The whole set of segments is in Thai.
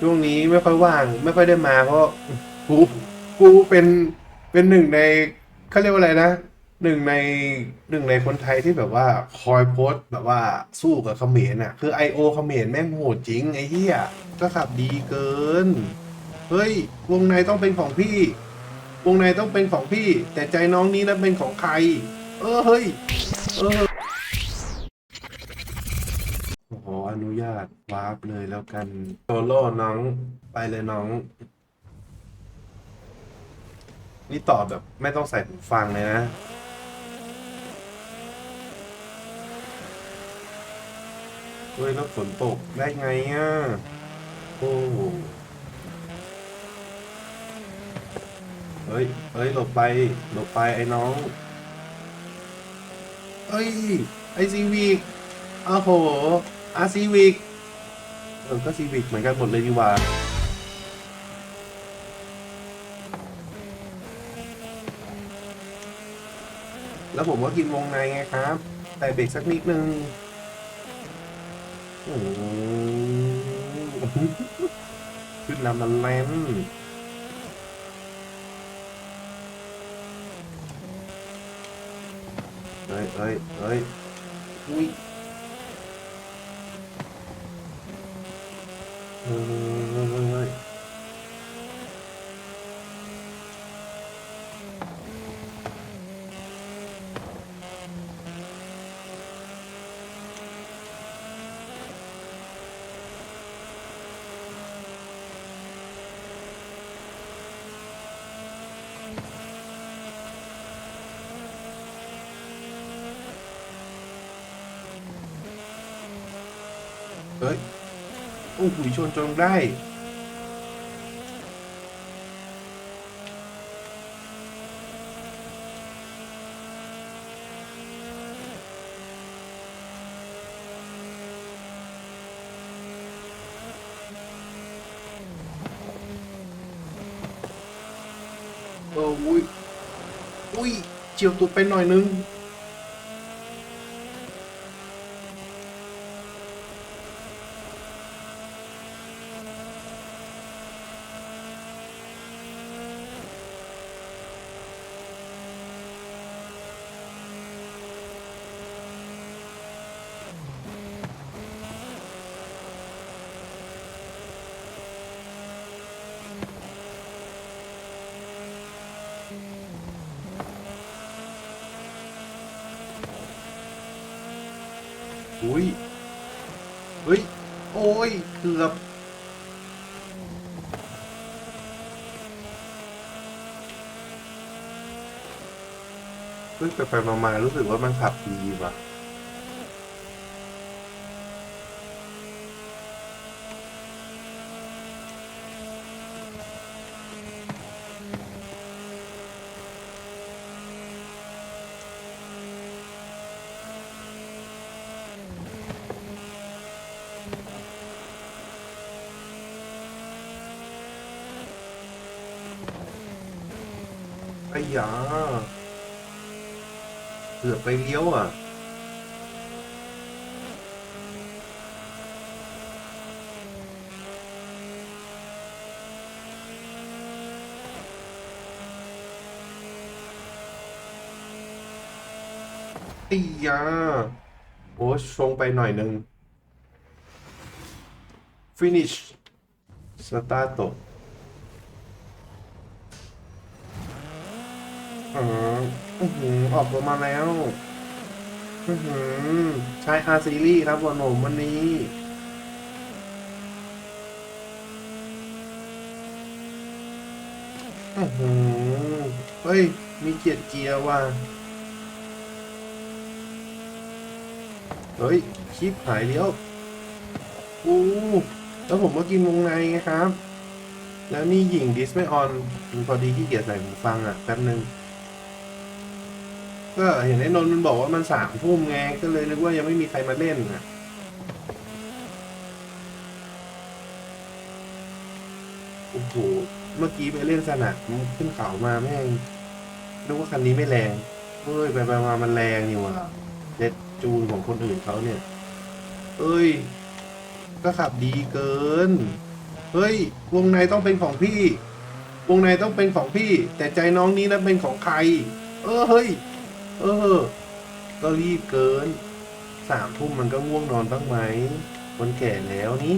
ช่วงนี้ไม่ค่อยว่าง ไม่ค่อยได้มา เพราะกูกูเป็นเป็นหนึ่งในเขาเรียกว่าอะไรนะหนึ่งในหนึ่งในคนไทยที่แบบว่าคอยโพสต์แบบว่าสู้กับเขมรน่ะ คือ I.O. เขมรแม่งโหดจริง ไอ้เหี้ยก็ขับดีเกิน เฮ้ย วงในต้องเป็นของพี่ วงในต้องเป็นของพี่ แต่ใจน้องนี้นั้นเป็นของใคร เออเฮ้ย เออ นุญาตวาร์ปเลยแล้วกันโซโล่น้องไปเลยน้อง นี่ตอบแบบไม่ต้องใส่หูฟังเลยนะ เฮ้ย แล้วฝนตกได้ไงอะ โอ้โหเฮ้ย เฮ้ย หลบไป หลบไปไอ้น้องเฮ้ย ไอซีวีอ้าวโห อาซีวิกเออก็ซีวิกเหมือนกันหมดเลยดีกว่าแล้วผมก็กินวงในไงครับ แต่เบรกสักนิดนึงโอ้ขึ้นลำมันแล่นเฮ้ยเฮ้ยเฮ้ยอุ้ย เโอ้โหชนจนได้เอออุ้ย อุ้ย เจียวตัวไปหน่อยนึง อุ้ย เฮ้ย โอ้ย เกือบ เฮ้ยไปไปมามารู้สึกว่ามันขับดีว่ะไอ้ยา เกือบไปเลี้ยวอะไอ้ยาโอ้ชงไปหน่อยหนึ่ง finish start อ๋อ โอือหืออกตัวมาแล้วอือหือใช้อาซีรีส์ครับวันผมวันนี้โอือหือเฮ้ย มีเกียร์เกียร์ว่ะเฮ้ยคลิปหายเลี้ยวอู้แล้วผมก็กินวงในไงครับ แล้วนี่หญิงดิสไม่ออนพอดีที่เกียจใส่หูฟังอะแป๊บนึง ก็เห็นไอ้นนท์มันบอกว่ามันสามทุ่มไง ก็เลยนึกว่ายังไม่มีใครมาเล่นอะ โอ้โห เมื่อกี้ไปเล่นสนามขึ้นเขามาแม่งนึกว่าคันนี้ไม่แรงเฮ้ยไปไปมามันแรงอยู่อะเล็ดจูนของคนอื่นเขาเนี่ย เอ้ย ก็ขับดีเกิน เฮ้ย วงในต้องเป็นของพี่ วงในต้องเป็นของพี่ แต่ใจน้องนี้นะเป็นของใคร เออเฮ้ย เออ ก็รีบเกิน สามทุ่มมันก็ง่วงนอนบ้างไหม คนแก่แล้วนี่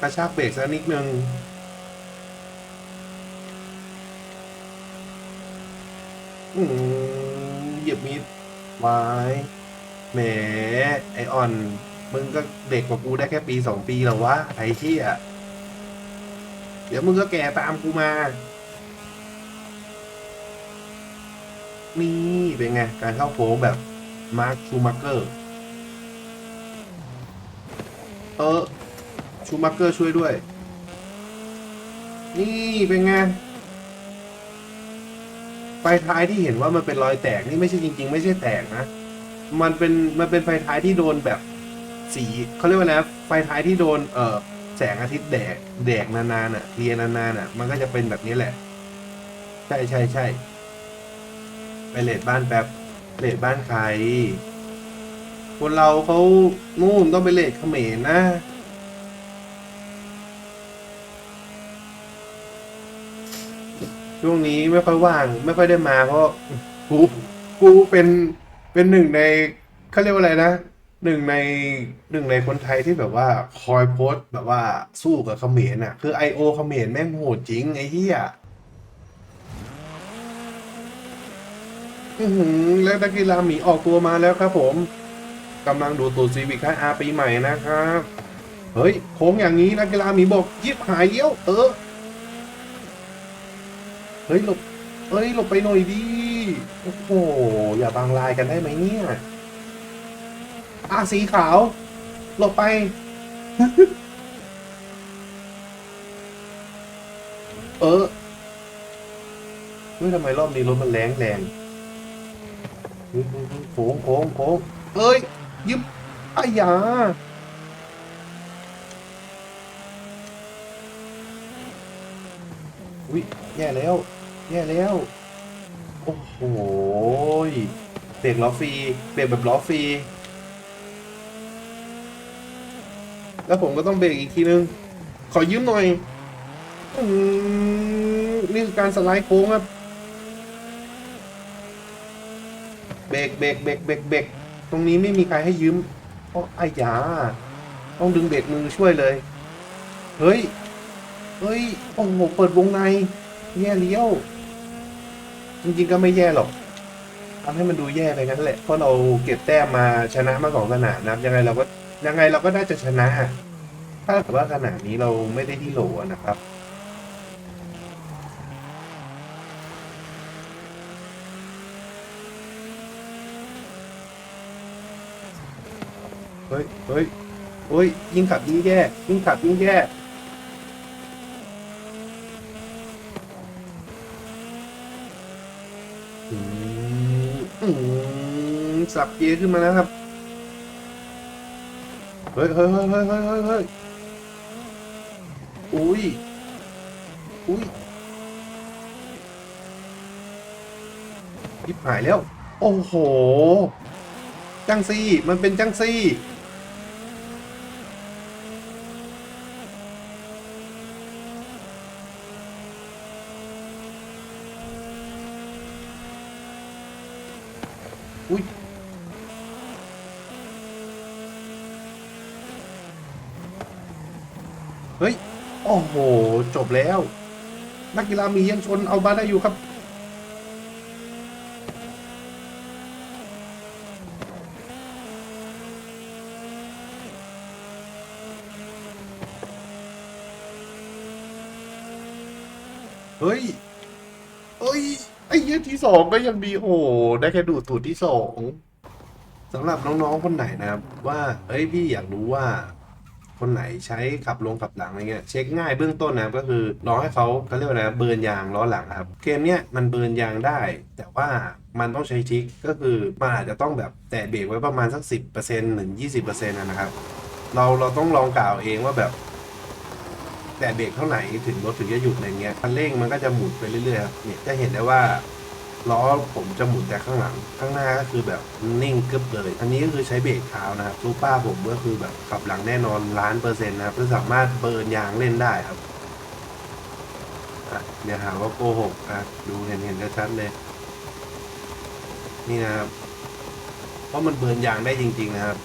กระชากเบรกสักนิดนึงอืมเหยียบมิดไว้แหมไอออน มึงก็เด็กกว่ากูได้แค่ปีสองปีแล้ววะ ไอ้เชี่ยเดี๋ยวมึงก็แก่ตามกูมา นี่เป็นไง การเข้าโค้งแบบมาร์คชูมักเกอร์ เออ ชูมักเกอร์ช่วยด้วย นี่เป็นไงไฟท้ายที่เห็นว่ามันเป็นรอยแตกนี่ไม่ใช่จริง ๆ ไม่ใช่แตกนะ มันเป็นมันเป็นไฟท้ายที่โดนแบบสีเขาเรียกว่าอะไรนะไฟท้ายที่โดนเอ่อแสงอาทิตย์แดกแดกนานๆอะเรียนนานๆอะ มันก็จะเป็นแบบนี้แหละ ใช่ใช่ใช่ไปเลดบ้านแป๊บเลดบ้านใครคนเราเขานู่นต้องไปเลดเขมรนะ ช่วงนี้ไม่ค่อยว่าง ไม่ค่อยได้มาเพราะกูกูเป็นเป็นหนึ่งในเขาเรียกว่าอะไรนะหนึ่งในหนึ่งในคนไทยที่แบบว่าคอยโพสต์แบบว่าสู้กับเขมรน่ะ คือ I.O. เขมรแม่งโหดจริงไอ้เหี้ยอื้อหือแล้วนักกีฬาหมีออกตัวมาแล้วครับผมกำลังดูตัวซีวิคให้อาปีใหม่นะครับ เฮ้ย โค้งอย่างนี้นักกีฬาหมีบอกยิบหายเลี้ยวเออ เฮ้ยหลบเฮ้ยหลบไปหน่อยดิโอ้โหอย่าบางลายกันได้ไหมเนี่ยอะสีขาว หลบไป เออเฮ้ยทำไมรอบนี้รถมันแรงแรงโค้งโค้งโค้งเอ้ย ยึบอายาอุ้ยแย่แล้ว แย่แล้ว โอ้โหเบรกล้อฟรีเบรกแบบล้อฟรีแล้วผมก็ต้องเบรกอีกทีนึง ขอยืมหน่อยอืมนี่คือการสไลด์โค้งครับ เบรกเบรกเบรกเบรกเบรกตรงนี้ไม่มีใครให้ยืม เพราะไอ้ยา ต้องดึงเบรกมือช่วยเลย เฮ้ย เฮ้ย โอ้โห เปิดวงในแย่เลี้ยว จริงๆก็ไม่แย่หรอกทำให้มันดูแย่ไปงั้นแหละเพราะเราเก็บแต้มมาชนะมาสองสนามนะครับยังไงเราก็ยังไงเราก็น่าจะชนะ ถ้าเกิดว่าขนาดนี้เราไม่ได้ที่โหลนะครับ เฮ้ยเฮ้ยเฮ้ยยิ่งขับยิ่งแย่ยิ่งขับยิ่งแย่ อืมสับเกียร์ขึ้นมาแล้วครับ เฮ้ยเฮ้ยเฮ้ยเฮ้ยเฮ้ยเฮ้ยเฮ้ยอุ้ย อุ้ยยิบหายแล้ว โอ้โห จังซี่ มันเป็นจังซี่ อุ้ยเฮ้ย โอ้โห จบแล้ว นักกีฬามียังชนเอามาได้อยู่ครับ เฮ้ยเอ้ย ไอ้เหี้ยที่สองก็ยังดีโอ้โหได้แค่ดูดตูดที่สองสำหรับน้องๆคนไหนนะครับ ว่าเอ้ยพี่อยากรู้ว่า คนไหนใช้ขับลงขับหลังอะไรเงี้ยเช็คง่ายเบื้องต้นนะครับก็คือรอให้เขาเขาเรียกว่านะเบิร์นยางล้อหลังนะครับเกมเนี้ยมันเบิร์นยางได้ แต่ว่ามันต้องใช้ทริกก็คือมันอาจจะต้องแบบแตะเบรกไว้ประมาณสักสิบเปอร์เซ็นต์ถึงยี่สิบเปอร์เซ็นต์นะครับเราเราต้องลองกล่าวเองว่าแบบ แต่เบรกเท่าไหร่ถึงรถถึงจะหยุดอะไรเงี้ยคันเร่งมันก็จะหมุนไปเรื่อยๆครับเนี่ยจะเห็นได้ว่าล้อผมจะหมุนแต่ข้างหลัง ข้างหน้าก็คือแบบนิ่งกึบเลย อันนี้ก็คือใช้เบรกเท้านะครับซูป้าผมก็คือแบบขับหลังแน่นอนล้านเปอร์เซ็นต์นะครับจะสามารถเบิร์นยางเล่นได้ครับอะเนี่ยหาว่าโกหกอะดูเห็นเห็นชัดเลย นี่นะครับ เพราะมันเบิร์นยางได้จริง ๆ นะครับ